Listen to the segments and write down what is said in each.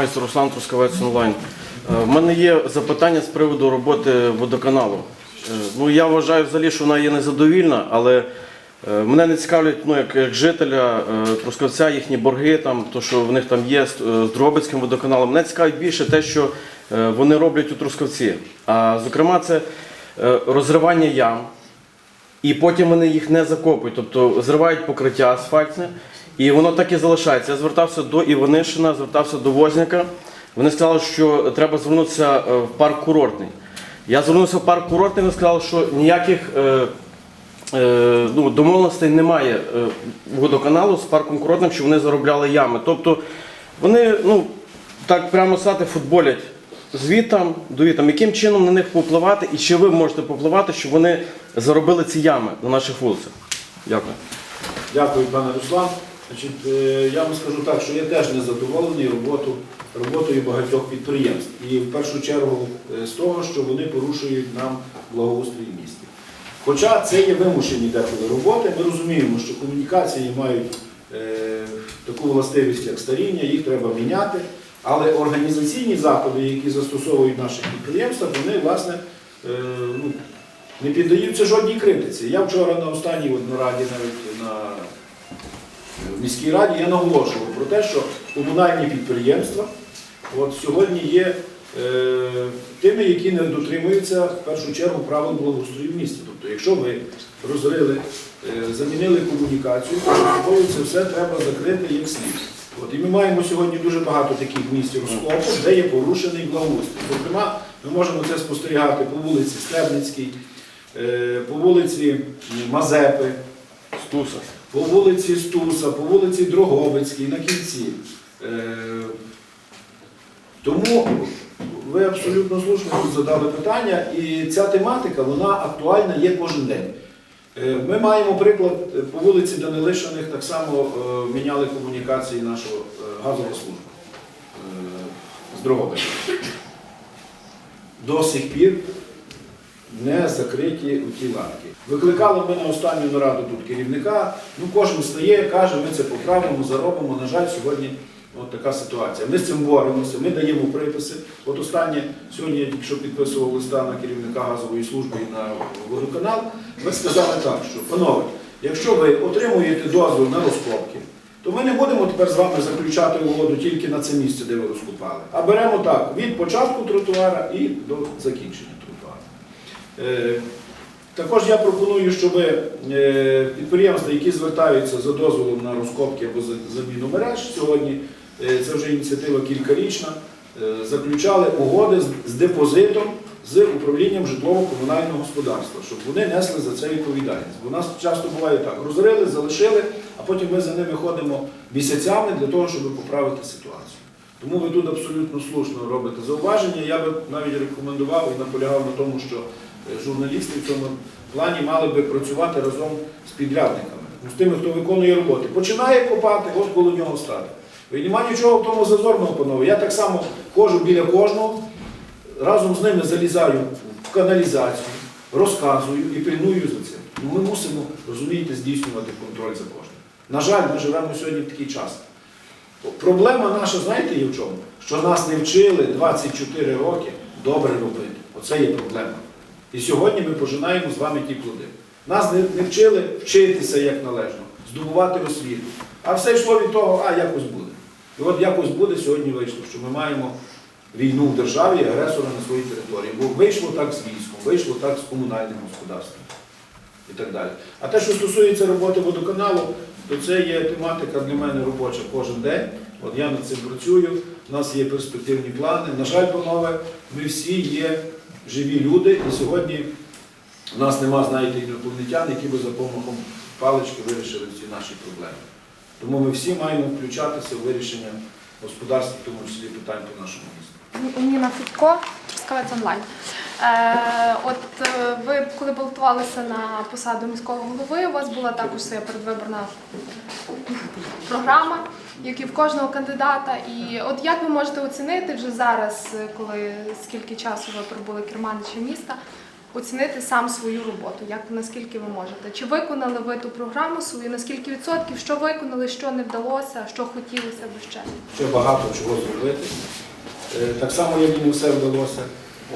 Майстер Руслан Трускавець онлайн. Е, В мене є запитання з приводу роботи водоканалу. Е, Ну, я вважаю взагалі, що вона є незадовільна, але е, мене не цікавлять ну, як, як жителя е, Трускавця, їхні борги, там, то, що в них там є з, е, з Дрогобицьким водоканалом. Мене цікавить більше те, що е, вони роблять у Трускавці. А зокрема, це е, розривання ям. І потім вони їх не закопують, тобто зривають покриття асфальтне, і воно так і залишається. Я звертався до Іванишина, звертався до Возняка. Вони сказали, що треба звернутися е, в парк курортний. Я звернувся в парк курортний, вони сказали, що ніяких е, е, ну, домовленостей немає е, водоканалу з парком курортним, що вони заробляли ями. Тобто вони, ну, так прямо сказати, футболять звітам, довітам, яким чином на них попливати і чи ви можете попливати, щоб вони заробили ці ями на наших вулицях. Дякую. Дякую, пане Руслан. Значить, е, я вам скажу так, що я теж не задоволений роботу, роботою багатьох підприємств. І в першу чергу е, з того, що вони порушують нам благоустрій в місті. Хоча це є вимушені деколи роботи, ми розуміємо, що комунікації мають е, таку властивість, як старіння, їх треба міняти. Але організаційні заходи, які застосовують наші підприємства, вони власне е, ну, не піддаються жодній критиці. Я вчора на останній от нараді, навіть на в міській раді, я наголошував про те, що комунальні підприємства от сьогодні є е, тими, які не дотримуються в першу чергу правил благоустрою в місті. Тобто, якщо ви розрили, е, замінили комунікацію, то це все треба закрити як слід. От, і ми маємо сьогодні дуже багато таких місць розкопу, де є порушений благоустрій. Зокрема, ми можемо це спостерігати по вулиці Стебницькій, е, по вулиці Мазепи, Стуса. По вулиці Стуса, по вулиці Дрогобицькій, на кінці. Е, Тому ви абсолютно слушно тут задали питання, і ця тематика вона актуальна є кожен день. Е, Ми маємо приклад е, по вулиці Данилишиних так само міняли комунікації нашого газова служба е, з Дрогобича. До сих пір не закриті ті ланки. Викликали ми на останню нараду тут керівника. Ну, кожен стає, каже, ми це поправимо, заробимо. На жаль, сьогодні от така ситуація. Ми з цим боремося, ми даємо приписи. От останнє, сьогодні я тільки що підписував листа на керівника газової служби і на водоканал. Ми сказали так, що, панове, якщо ви отримуєте дозвіл на розкопки, то ми не будемо тепер з вами заключати угоду тільки на це місце, де ви розкопали. А беремо так від початку тротуара і до закінчення Також я пропоную, щоб е, підприємства, які звертаються за дозволом на розкопки або за заміну мереж сьогодні, е, це вже ініціатива кількарічна, е, заключали угоди з- депозитом з управлінням житлово-комунального господарства, щоб вони несли за це відповідальність. Бо у нас часто буває так: розрили, залишили, а потім ми за ними ходимо місяцями для того, щоб поправити ситуацію. Тому ви тут абсолютно слушно робите зауваження. Я би навіть рекомендував і наполягав на тому, що е, журналісти в цьому плані мали би працювати разом з підрядниками, з тими, хто виконує роботи. Починає копати, от коло нього стати. І немає нічого в тому зазорного, панове. Я так само ходжу біля кожного, разом з ними залізаю в каналізацію, розказую і пильную за цим. Ну, Ми мусимо, розумієте, здійснювати контроль за кожним. На жаль, ми живемо сьогодні в такий час. Проблема наша, знаєте, є в чому? Що нас не вчили 24 роки добре робити. Оце є проблема. І сьогодні ми пожинаємо з вами ті плоди. Нас не, вчили вчитися як належно, здобувати освіту. А все йшло від того, а якось буде. І от якось буде сьогодні вийшло, що ми маємо війну в державі, агресора на своїй території. Бо вийшло так з військом, вийшло так з комунальним господарством і так далі. А те, що стосується роботи водоканалу, то це є тематика для мене робоча кожен день. От я над цим працюю, у нас є перспективні плани. На жаль, панове, ми всі є живі люди, і сьогодні у нас нема, знаєте, інопланетян, які би за помахом палички вирішили ці наші проблеми. Тому ми всі маємо включатися в вирішення господарських, в тому числі питань по нашому місту. Ніна Федько, Трускавець онлайн. Е, от е, ви коли балотувалися на посаду міського голови, у вас була також своя передвиборна програма, як і в кожного кандидата. І от як ви можете оцінити вже зараз, коли скільки часу ви пробули керманичем міста, оцінити сам свою роботу, як наскільки ви можете. Чи виконали ви ту програму свою, наскільки відсотків, що виконали, що не вдалося, що хотілося би ще? ще багато чого зробити. Е, Так само, як і не все вдалося.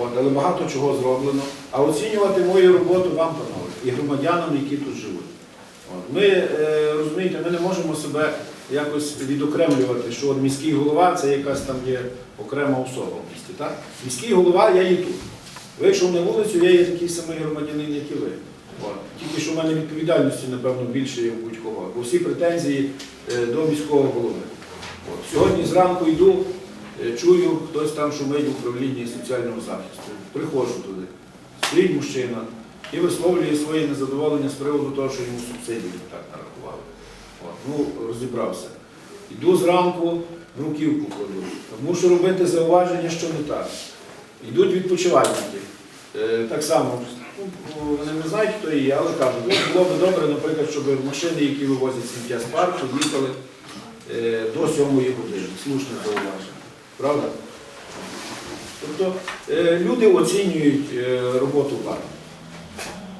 От, але багато чого зроблено. А оцінювати мою роботу вам, панове, і громадянам, які тут живуть. Ми, е, розумієте, ми не можемо себе якось відокремлювати, що от міський голова це якась там є окрема особа в місті. Так? Міський голова, я є тут. Вийшов на вулицю, я є такий самий громадянин, як і ви. Тільки що в мене відповідальності, напевно, більше є в будь-кого. Бо всі претензії е, до міського голови. Сьогодні зранку йду, е, чую, хтось там шумить в управлінні соціального захисту. Приходжу туди. Стоїть мужчина і висловлює своє незадоволення з приводу того, що йому субсидії так нарахували. От. Ну, розібрався. Йду зранку, бруківку кладу. Мушу робити зауваження, що не так. Йдуть відпочивальники. Е, Так само, ну, вони не знають, хто є, але кажуть, ну, було б добре, наприклад, щоб машини, які вивозять сміття з парку, їхали е, до 7 години. Слушне зауваження. Правда? Тобто е, люди оцінюють е, роботу влади.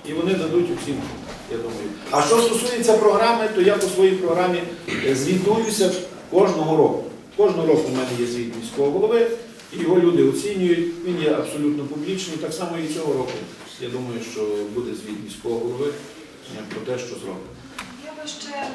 І вони дадуть оцінку, я думаю. А що стосується програми, то я по своїй програмі е, звітуюся кожного року. Кожного року в мене є звіт міського голови, і його люди оцінюють. Він є абсолютно публічний. Так само і цього року. Я думаю, що буде звіт міського голови про те, що зроблено. Я ще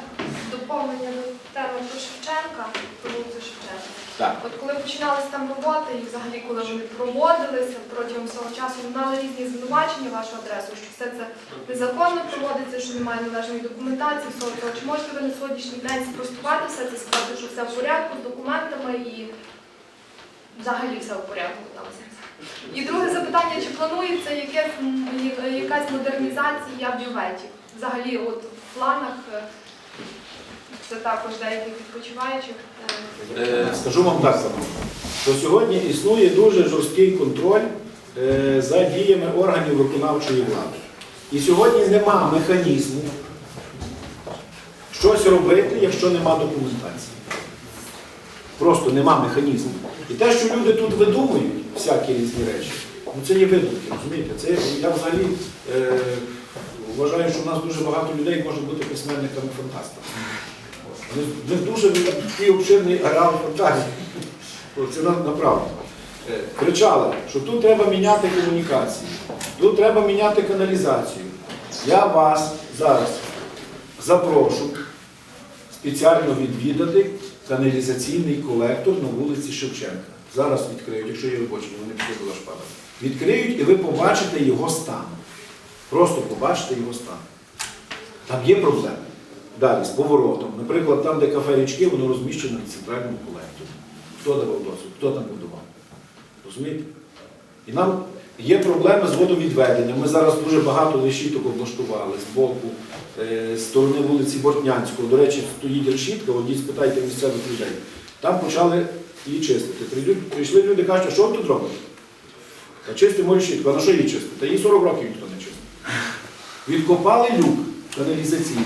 доповнення до теми про Шевченка, про вулицю Шевченка. Так. От коли починалися там роботи, і взагалі коли вони проводилися протягом цього часу, лунали різні звинувачення в вашу адресу, що все це незаконно проводиться, що немає належної документації, всього того. Чи можете ви на сьогоднішній день спростувати все це, сказати, що все в порядку з документами і взагалі все в порядку там? І друге запитання, чи планується якась модернізація бюветів? Взагалі, от планах е, це також деяких відпочиваючих. е, Е, Скажу вам так, панове, що сьогодні існує дуже жорсткий контроль за діями органів виконавчої влади. І сьогодні нема механізму щось робити, якщо нема документації. Просто нема механізму. І те, що люди тут видумують, всякі різні речі, ну це є видумки, розумієте? Це я взагалі вважаю, що в нас дуже багато людей може бути письменниками-фантастами. Вони- дуже такий обширний ареал фантазії. Це на- направду. Е, Кричали, що тут треба міняти комунікації, тут треба міняти каналізацію. Я вас зараз запрошу спеціально відвідати каналізаційний колектор на вулиці Шевченка. Зараз відкриють, якщо є робочі, вони пішли до шпада. Відкриють і ви побачите його стан. Просто побачите його стан. Там є проблеми. Далі, з поворотом. Наприклад, там, де кафе річки, воно розміщено на центральному колекторі. Хто давав дозвіл? Хто там будував? Розумієте? І нам є проблеми з водовідведенням. Ми зараз дуже багато решіток облаштували з боку, е, з сторони вулиці Бортнянського. До речі, стоїть решітка, от спитайте місцевих людей. Там почали її чистити. Прийшли люди, кажуть, що ви тут робите? Та чистимо решітку. А на що її чистити? Та її 40 років. Відкопали люк каналізаційний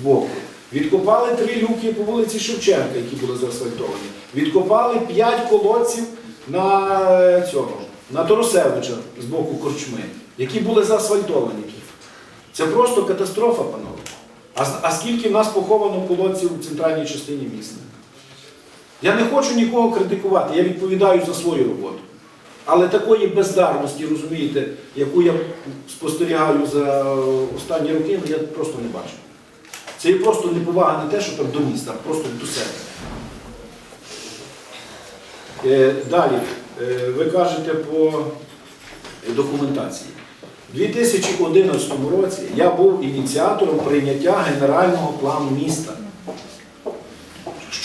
з боку. Відкопали три люки по вулиці Шевченка, які були заасфальтовані. Відкопали п'ять колодців на е, цього, на Торосевича з боку корчми, які були заасфальтовані. Це просто катастрофа, панове. А, а скільки в нас поховано колодців у центральній частині міста? Я не хочу нікого критикувати, я відповідаю за свою роботу. Але такої бездарності, розумієте, яку я спостерігаю за останні роки, ну, я просто не бачу. Це є просто неповага не те, що там до міста, а просто до себе. Е, Далі, е, ви кажете по документації. У 2011 році я був ініціатором прийняття генерального плану міста.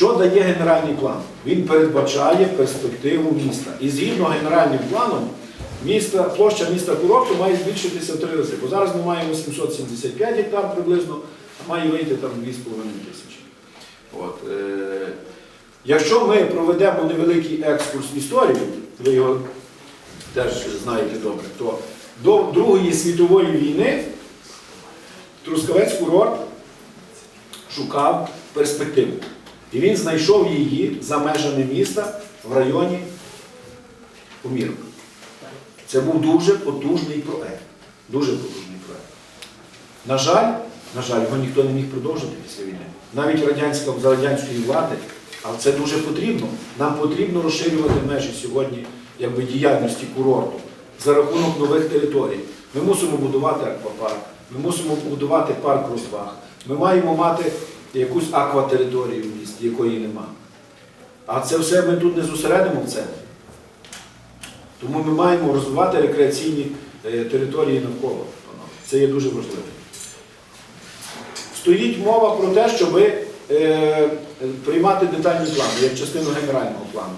Що дає генеральний план? Він передбачає перспективу міста. І згідно генеральним планом, міста, площа міста Курорту має збільшитися в три рази. Бо зараз ми маємо 775 гектар приблизно, а має вийти там 2,5 тисячі. От, е, якщо ми проведемо невеликий екскурс в історію, ви його теж знаєте добре, то до Другої світової війни Трускавець курорт шукав перспективу. І він знайшов її за межами міста в районі Помірок. Це був дуже потужний проект. Дуже потужний проект. На жаль, на жаль, його ніхто не міг продовжити після війни. Навіть радянська за радянської влади, але це дуже потрібно. Нам потрібно розширювати межі сьогодні якби, діяльності курорту за рахунок нових територій. Ми мусимо будувати аквапарк, ми мусимо будувати парк розваг. Ми маємо мати якусь акватериторію в місті, якої нема. А це все ми тут не зосередимо в центрі. Тому ми маємо розвивати рекреаційні е, території навколо. Це є дуже важливо. Стоїть мова про те, щоб е, приймати детальні плани, як частину генерального плану.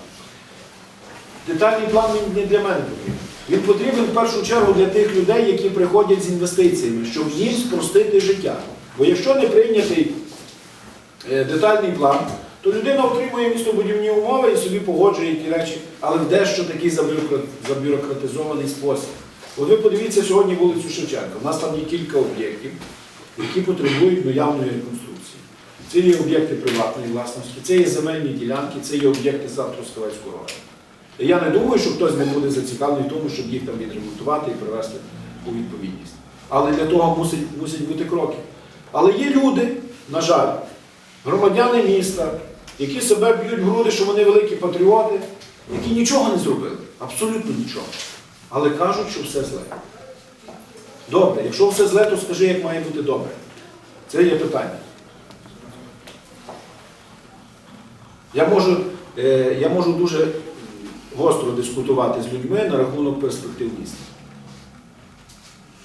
Детальний план він не для мене потрібен. Він потрібен в першу чергу для тих людей, які приходять з інвестиціями, щоб їм спростити життя. Бо якщо не прийнятий детальний план, то людина отримує містобудівні умови і собі погоджує ті речі, але в дещо такий забюрократизований спосіб. От ви подивіться сьогодні вулицю Шевченка. У нас там є кілька об'єктів, які потребують ну, явної реконструкції. Це є об'єкти приватної власності, це є земельні ділянки, це є об'єкти Завтровського району. Я не думаю, що хтось не буде зацікавлений в тому, щоб їх там відремонтувати і привести у відповідність. Але для того мусить, мусять бути кроки. Але є люди, на жаль, громадяни міста, які себе б'ють в груди, що вони великі патріоти, які нічого не зробили, абсолютно нічого. Але кажуть, що все зле. Добре, якщо все зле, то скажи, як має бути добре. Це є питання. Я можу, е, я можу дуже гостро дискутувати з людьми на рахунок перспектив міста,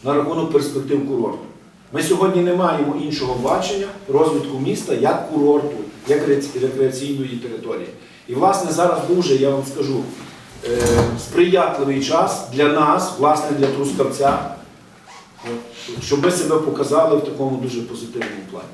на рахунок перспектив курорту. Ми сьогодні не маємо іншого бачення розвитку міста як курорту, як рекреаційної території. І, власне, зараз дуже, я вам скажу, е, сприятливий час для нас, власне, для Трускавця, щоб ми себе показали в такому дуже позитивному плані.